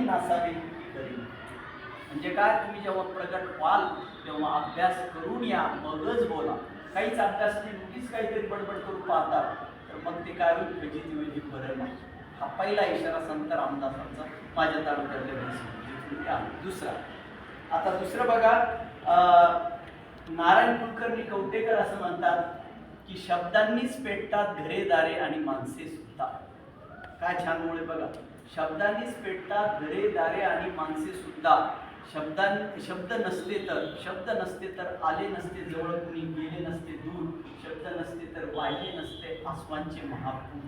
कमी नसावे तरी म्हणजे काय? तुम्ही जेव्हा प्रगट व्हाल तेव्हा अभ्यास करून या मगच बोला. काहीच अभ्यास नाही नुकीच काहीतरी बडबड करून पाहतात तर मग ते काय होईल? फजिती होईल बरं नाही. हा पहिला इशारा संत रामदासांचा माझ्या तालुक्यातल्या दुसरा. आता दुसरं बघा अं, नारायण कुलकर्णी कवटेकर असं म्हणतात की शब्दांनीच पेटतात घरे दारे आणि माणसे सुद्धा. काय छान मुळे बघा. शब्दांनीच पेटतात घरे दारे आणि माणसे सुद्धा. शब्दां शब्द नसते तर शब्द नसते तर आले नसते जवळ कुणी गेले नसते दूर. शब्द नसते तर वाहिले नसते आसमानचे महापूर.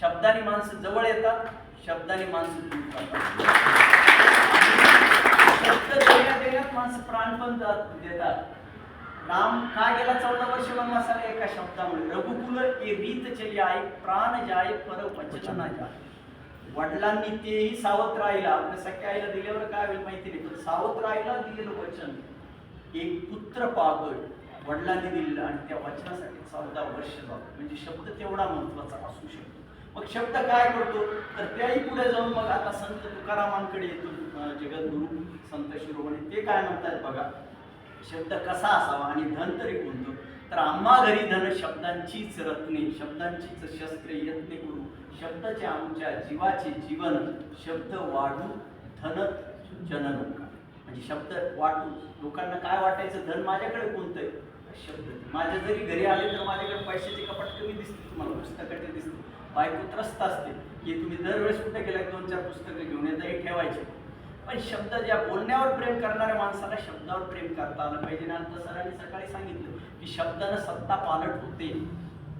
शब्दाने माणसं जवळ येतात शब्दाने माणसं दूर जातात शब्द देण्यात देण्यात माणसं प्राण पण जात- देतात. राम का गेला चौदा वर्ष वनवासाला एका शब्दामुळे? रघुकुल ए रीत चली आहे प्राण जाय पर वचन जाय वडिलांनी तेही सावध राहिला. आपल्या सख्या आईला दिल्यावर काय होईल माहिती नाही पण सावध राहिला दिलेलं वचन. एक पुत्र पागड वडिलांनी दिलेलं आणि त्या वचनासाठी चौदा वर्ष जातो म्हणजे शब्द तेवढा महत्त्वाचा असू शकतो. मग शब्द काय करतो? तर त्याही पुढे जाऊन मग आता संत तुकारामांकडे येतो. जगद्गुरु संत शिरोमणी ते काय म्हणतात बघा? शब्द कसा असावा आणि धन तरी कोणतं? तर आम्हा घरी धन शब्दांचीच रत्ने शब्दांचीच शस्त्रे यत्ने करू. शब्दाचे आमच्या जीवाचे जीवन शब्द वाढू धन जनन म्हणजे शब्द वाटू. लोकांना काय वाटायचं? धन माझ्याकडे कोणतं आहे शब्द. माझ्या जरी घरी आले तर माझ्याकडे पैशाचे कपाट कमी दिसते तुम्हाला पुस्तकाचे दिसते बायको त्रस्त असते. की तुम्ही दरवेळेस कुठे गेला दोन चार पुस्तकं घेऊन येता हे ठेवायचे. पण शब्द ज्या बोलण्यावर प्रेम करणाऱ्या माणसाला शब्दावर प्रेम करता आलं पाहिजे. ना तर सरांनी सकाळी सांगितलं की शब्दानं सत्ता पालट होते.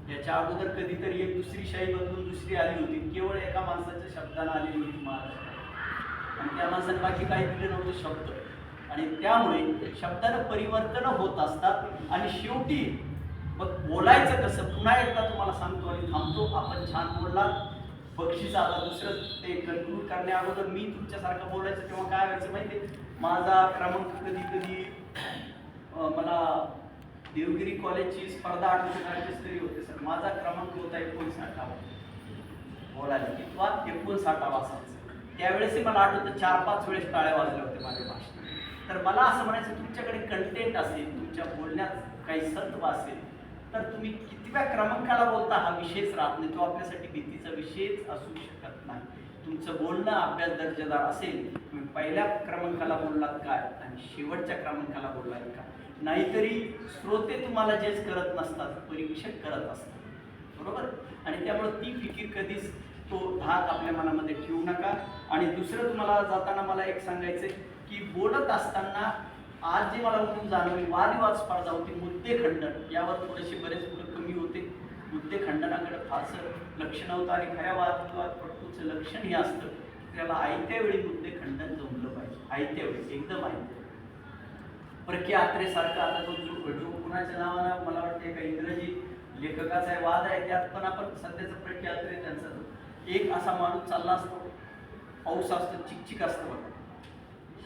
याच्या अगोदर कधीतरी एक दुसरी शाही बदलून दुसरी आली होती. केवळ एका माणसाच्या शब्दानं आलेली होती महाराष्ट्रात आणि त्या माणसाने बाकी काही दिले नव्हते शब्द. आणि त्यामुळे शब्दानं परिवर्तन होत असतात. आणि शेवटी मग बोलायचं कसं? पुन्हा एकदा तुम्हाला सांगतो आणि थांबतो. आपण छान बोलला बक्षीस आता दुसरं ते कन्क्लूड करण्या अगोदर मी तुमच्यासारखं बोलायचं तेव्हा काय व्हायचं माहिती माझा क्रमांक कधी कधी मला देवगिरी कॉलेजची स्पर्धा आठवते राज्यस्तरीय होते सर. माझा क्रमांक होता एकोणसाठावा. बोलायला किंवा एकोणसाठावा असायचा त्यावेळेसही मला आठवतं चार पाच वेळेस टाळ्या वाजल्या होत्या माझ्या भाषेत तर मला असं म्हणायचं तुमच्याकडे कंटेंट असेल तुमच्या बोलण्यात काही सत्व असेल तर तुम्ही कितव्या क्रमांकाला बोलता हा विषयच राहत नाही. तो आपल्यासाठी भीतीचा विषयच असू शकत नाही. तुमचं बोलणं अभ्यास दर्जेदार असेल तुम्ही पहिल्या क्रमांकाला बोललात काय आणि शेवटच्या क्रमांकाला बोललात काय नाहीतरी श्रोते तुम्हाला जेच करत नसतात परीक्षक करत असतात. बरोबर? आणि त्यामुळे ती फिकीर कधीच तो धाक आपल्या मनामध्ये ठेवू नका. आणि दुसरं तुम्हाला जाताना मला एक सांगायचं की बोलत असताना आज जे मला म्हणून जाणवली वादविवाद स्पर्धा होती मुद्दे खंडन. यावर थोडेसे बरेच मुलं कमी होते. मुद्दे खंडनाकडे फारसं लक्ष नव्हतं आणि खऱ्या वादविवाद पटूचं लक्षण हे असतं त्याला आयत्या वेळी मुद्दे खंडन जमलं पाहिजे. आयत्या वेळी एकदम आयत्या वेळी. परकी आत्रेसारखा आता तो जो जो कुणाच्या नावानं मला वाटते एका इंग्रजी लेखकाचा आहे, वाद आहे त्यात पण आपण सध्याचा प्रख्या आत्रे त्यांचा एक असा माणूस चालला असतो. पाऊस असतो चिकचिक असतं.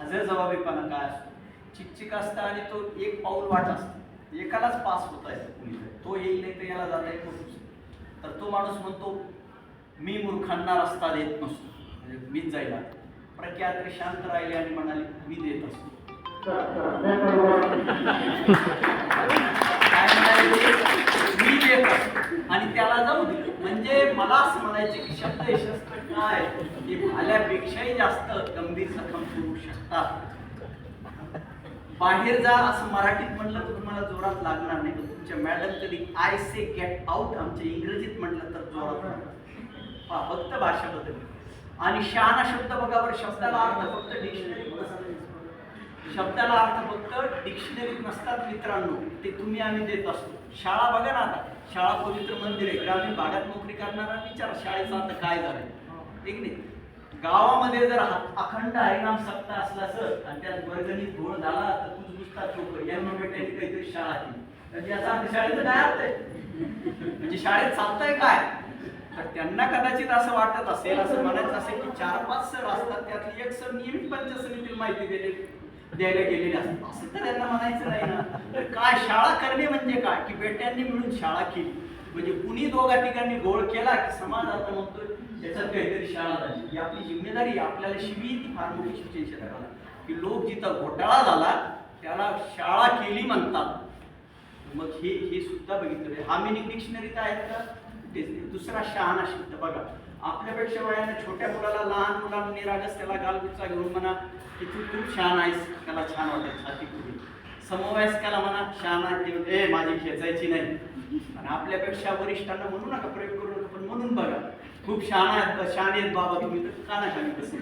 हजर जबाबीपणा काय असतो? चिकचिक असतं आणि तो एक पाऊल वाट असतो. एकालाच पास होता आहे. तो येईल नाही तर याला जाता येत नसतो. तर तो माणूस म्हणतो मी मूर्खांना रस्ता देत नसतो. म्हणजे मीच जायला. प्रख्यात्री शांत राहिले आणि म्हणाले मी देत असतो. काय मी देत असतो. आणि त्याला जाऊ दिलं म्हणजे मला असं म्हणायचे की शब्द यशस्त्र काय? ते भाल्यापेक्षाही जास्त गंभीर जखम करू शकतात. बाहेर जा असं मराठीत म्हणलं तर तुम्हाला जोरात लागणार नाही. पण तुमच्या मॅडम कधी आय से गेट आउट आमच्या इंग्रजीत म्हटलं तर जोरात फक्त भाषा बदलली आणि शहाणा शब्द बघा बरं शब्दाला अर्थ फक्त डिक्शनरी शब्दाला अर्थ फक्त डिक्शनरीत नसतात मित्रांनो. ते तुम्ही आम्ही देत असतो. शाळा बघा ना आता. शाळा पवित्र मंदिर आहे. ग्रामीण भागात नोकरी करणारा विचार शाळेचा आता काय झालंय. एक नाही गावामध्ये जर अखंड हरिनाम सप्ताह असला सर आणि त्यात वर्गणीत घोळ झाला तर तू नुसता चोक यांना भेटायची काहीतरी शाळा केली म्हणजे याचा अर्थ शाळेचं काय अर्थ आहे? म्हणजे शाळेत चालतंय काय? तर त्यांना कदाचित असं वाटत असेल असं म्हणायचं असेल की चार पाच सर असतात त्यातली एक सर नियमित पंचायत माहिती दिली द्यायला गेलेले असतात. असं तर त्यांना म्हणायचं नाही ना. तर काय शाळा करणे म्हणजे काय? की बेट्यांनी मिळून शाळा केली. म्हणजे कुणी दोघा ठिकाणी गोळ केला की समाज आता म्हणतोय त्याच्यात काहीतरी शाळा झाली. ही आपली जिम्मेदारी आपल्याला शिवी ती फार मोठी शिक्षण क्षेत्राला की लोक जिथं घोटाळा झाला त्याला शाळा केली म्हणतात. मग हे हे सुद्धा बघितलं हा मिनिंग डिक्शनरीत आहेत का? तेच दुसरा शहाणा शब्द बघा. आपल्यापेक्षा वयाने छोट्या मुलाला लहान मुलांना निरागस त्याला गालगुच्चा घेऊन म्हणा की तू खूप छान आहेस. त्याला छान वाटेल छाती खुली समवयस्काला म्हणा छान आहे. ते ए माझी खेचायची नाही. आणि आपल्यापेक्षा वरिष्ठांना म्हणू नका प्रयोग करू नका पण म्हणून बघा. खूप छान आहेत बा- आहेत बाबा तुम्ही तर कानाखाली बसे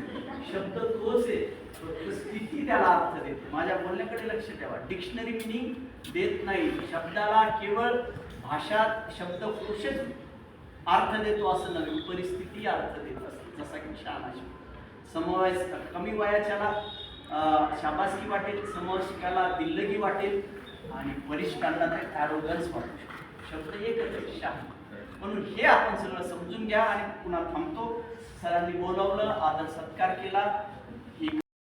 शब्द तोच आहे. फक्त स्थिती त्याला अर्थ देते. माझ्या बोलण्याकडे लक्ष ठेवा. डिक्शनरी मिनिंग देत नाही. शब्दाला केवळ भाषा शब्दकोशच अर्थ देतो असं नव्हे परिस्थिती अर्थ देत असते. जसा की शहाणा शब्द समवयस्क कमी वयाच्याला शाबासकी वाटेल शिकायला दिल्लगी वाटेल आणि वरिष्ठांना ते ॲरोगन्स वाटू शकतो. शब्द एकच म्हणून हे आपण सगळं समजून घ्या आणि पुन्हा थांबतो. सरांनी बोलावलं आदर सत्कार केला.